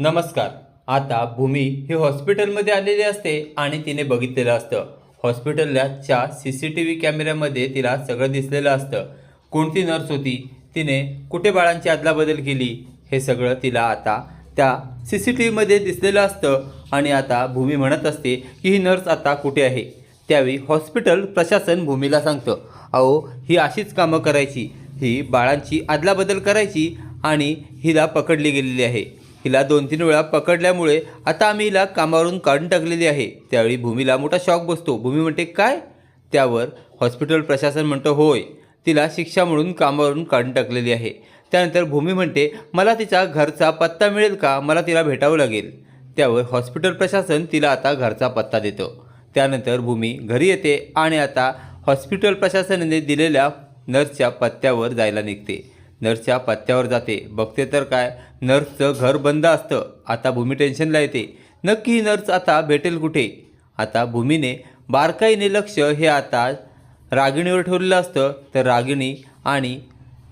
नमस्कार. आता भूमी ही हॉस्पिटलमध्ये आलेली असते आणि तिने बघितलेलं असतं. हॉस्पिटलच्या सी सी टी व्ही कॅमेऱ्यामध्ये तिला सगळं दिसलेलं असतं. कोणती नर्स होती? तिने कुठे बाळांची अदलाबदल केली? हे सगळं तिला आता त्या सी सी टी व्हीमध्ये दिसलेलं असतं आणि आता भूमी म्हणत असते की ही नर्स आता कुठे आहे? त्यावेळी हॉस्पिटल प्रशासन भूमीला सांगतं अहो ही अशीच कामं करायची. ही बाळांची अदलाबदल करायची आणि हिला पकडली गेलेली आहे. हिला दोन तीन वेळा पकडल्यामुळे आता आम्ही हिला कामावरून काढून टाकलेली आहे. त्यावेळी भूमीला मोठा शॉक बसतो. भूमी म्हणते काय? त्यावर हॉस्पिटल प्रशासन म्हणतं होय तिला शिक्षा म्हणून कामावरून काढून टाकलेली आहे. त्यानंतर भूमी म्हणते मला तिचा घरचा पत्ता मिळेल का? मला तिला भेटावं लागेल. त्यावर हॉस्पिटल प्रशासन तिला आता घरचा पत्ता देतो. त्यानंतर भूमी घरी येते आणि आता हॉस्पिटल प्रशासनाने दिलेल्या नर्सच्या पत्त्यावर जायला निघते. नर्सच्या पत्त्यावर जाते. बघते तर काय? नर्सचं घर बंद असतं. आता भूमी टेन्शनला येते. नक्की ही नर्स आता भेटेल कुठे? आता भूमीने बारकाईने लक्ष हे आता रागिणीवर ठेवलेलं असतं. तर रागिणी आणि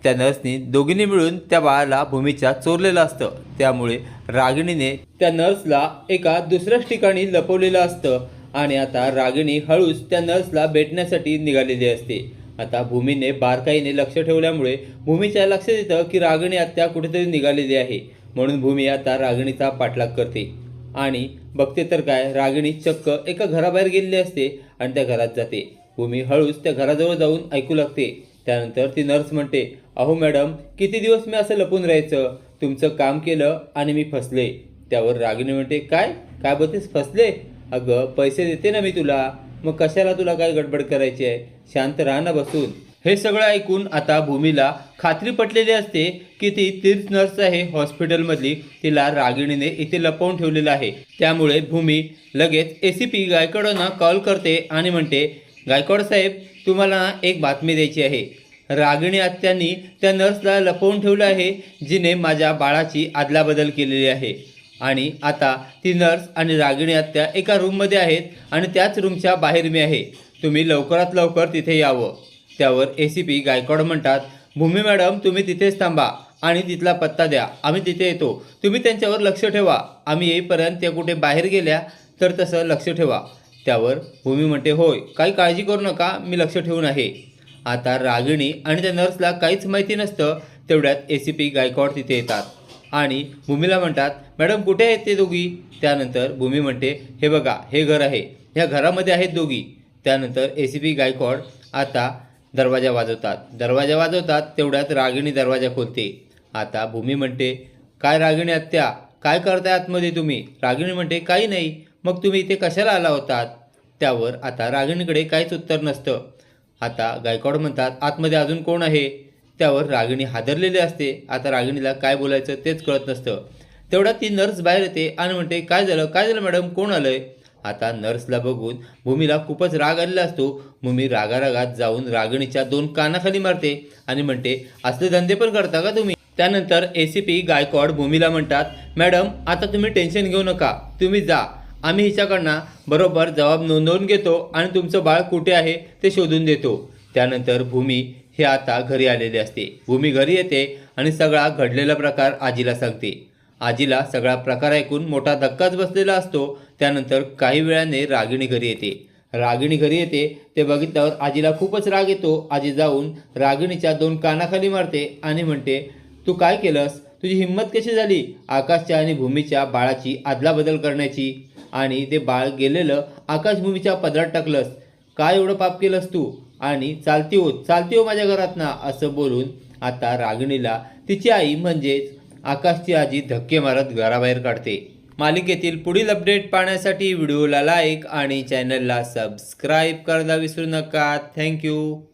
त्या नर्सनी दोघींनी मिळून त्या बाळाला भूमीच्या चोरलेलं असतं. त्यामुळे रागिणीने त्या नर्सला एका दुसऱ्याच ठिकाणी लपवलेलं असतं. आणि आता रागिणी हळूच त्या नर्सला भेटण्यासाठी निघालेली असते. आता भूमीने बारकाईने लक्ष ठेवल्यामुळे भूमीच्या लक्षात येतं की रागिणी आत्या कुठेतरी निघालेली आहे. म्हणून भूमी आता रागिणीचा पाठलाग करते. आणि बघते तर काय रागिणी चक्क एका घराबाहेर गेलेली असते आणि त्या घरात जाते. भूमी हळूच त्या घराजवळ जाऊन ऐकू लागते. त्यानंतर ती नर्स म्हणते अहो मॅडम किती दिवस मी असं लपून राहायचं? तुमचं काम केलं आणि मी फसले. त्यावर रागिणी म्हणते काय? काय बोलतेस फसले? अगं पैसे देते ना मी तुला. मग कशाला तुला काय गडबड करायची आहे? शांत राहा ना बसून. हे सगळं ऐकून आता भूमीला खात्री पटलेली असते की ती तीर्थ नर्स आहे हॉस्पिटलमधली. तिला रागिणीने इथे लपवून ठेवलेलं आहे. त्यामुळे भूमी लगेच ए सी पी गायकवाडांना कॉल करते आणि म्हणते गायकवाड साहेब तुम्हाला एक बातमी द्यायची आहे. रागिणी आत्यांनी त्या नर्सला लपवून ठेवलं आहे जिने माझ्या बाळाची अदलाबदल केलेली आहे. आणि आता ती नर्स आणि रागिणी आत्या एका रूममध्ये आहेत आणि त्याच रूमच्या बाहेर मी आहे. तुम्ही लवकरात लवकर तिथे यावं. त्यावर ए सी पी गायकवाड म्हणतात भूमी मॅडम तुम्ही तिथेच थांबा आणि तिथला पत्ता द्या. आम्ही तिथे येतो. तुम्ही त्यांच्यावर लक्ष ठेवा. आम्ही येईपर्यंत त्या कुठे बाहेर गेल्या तर तसं लक्ष ठेवा. त्यावर भूमी म्हणते होय काही काळजी करू नका. मी लक्ष ठेवून आहे. आता रागिणी आणि त्या नर्सला काहीच माहिती नसतं. तेवढ्यात ए सी पी गायकवाड तिथे येतात. आणि भूमीला म्हणतात मॅडम कुठे आहेत ते दोघी? त्यानंतर भूमी म्हणते हे बघा हे घर आहे. ह्या घरामध्ये आहेत दोघी. त्यानंतर ए सी पी गायकवाड आता दरवाजा वाजवतात. दरवाजा वाजवतात तेवढ्यात रागिणी दरवाजा खोलते. आता भूमी म्हणते काय रागिणी आत्या? काय करताय आतमध्ये तुम्ही? रागिणी म्हणते काही नाही. मग तुम्ही इथे कशाला आला होतात? त्यावर आता रागिणीकडे काहीच उत्तर नसतं. आता गायकवाड म्हणतात आतमध्ये अजून कोण आहे? त्यावर रागिणी हादरलेली असते. आता रागिणीला काय बोलायचं तेच कळत नसतं. तेवढ्यात ती नर्स बाहेर येते आणि म्हणते काय झालं? काय झालं मॅडम? कोण आलंय? आता नर्सला बघून भूमीला खूपच राग आलेला असतो. भूमी रागारागात जाऊन रागिणीच्या दोन कानाखाली मारते आणि म्हणते असले धंदे पण करता का तुम्ही? त्यानंतर ए सी पी गायकवाड भूमीला म्हणतात मॅडम आता तुम्ही टेन्शन घेऊ नका. तुम्ही जा. आम्ही हिच्याकडनं बरोबर जबाब नोंदवून घेतो आणि तुमचं बाळ कुठे आहे ते शोधून देतो. त्यानंतर भूमी हे आता घरी आलेले असते. भूमी घरी येते आणि सगळा घडलेला प्रकार आजीला सांगते. आजीला सगळा प्रकार ऐकून मोठा धक्काच बसलेला असतो. त्यानंतर काही वेळाने रागिणी घरी येते. रागिणी घरी येते ते बघितल्यावर आजीला खूपच राग येतो. आजी जाऊन रागिणीच्या दोन कानाखाली मारते आणि म्हणते तू काय केलंस? तुझी हिंमत कशी झाली? आकाशच्या आणि भूमीच्या बाळाची अदलाबदल करण्याची. आणि ते बाळ गेलेलं आकाशभूमीच्या पदरात टाकलंस. काय एवढं पाप केलंस तू? आणि चालती हो चालती हो माझ्या घरात ना असं बोलून आता रागिणीला तिची आई म्हणजेच आकाशची आजी धक्के मारत घराबाहेर काढते. मालिकेतील पुढील अपडेट पाहण्यासाठी व्हिडिओला लाईक आणि चॅनलला सबस्क्राईब करायला विसरू नका. थँक्यू.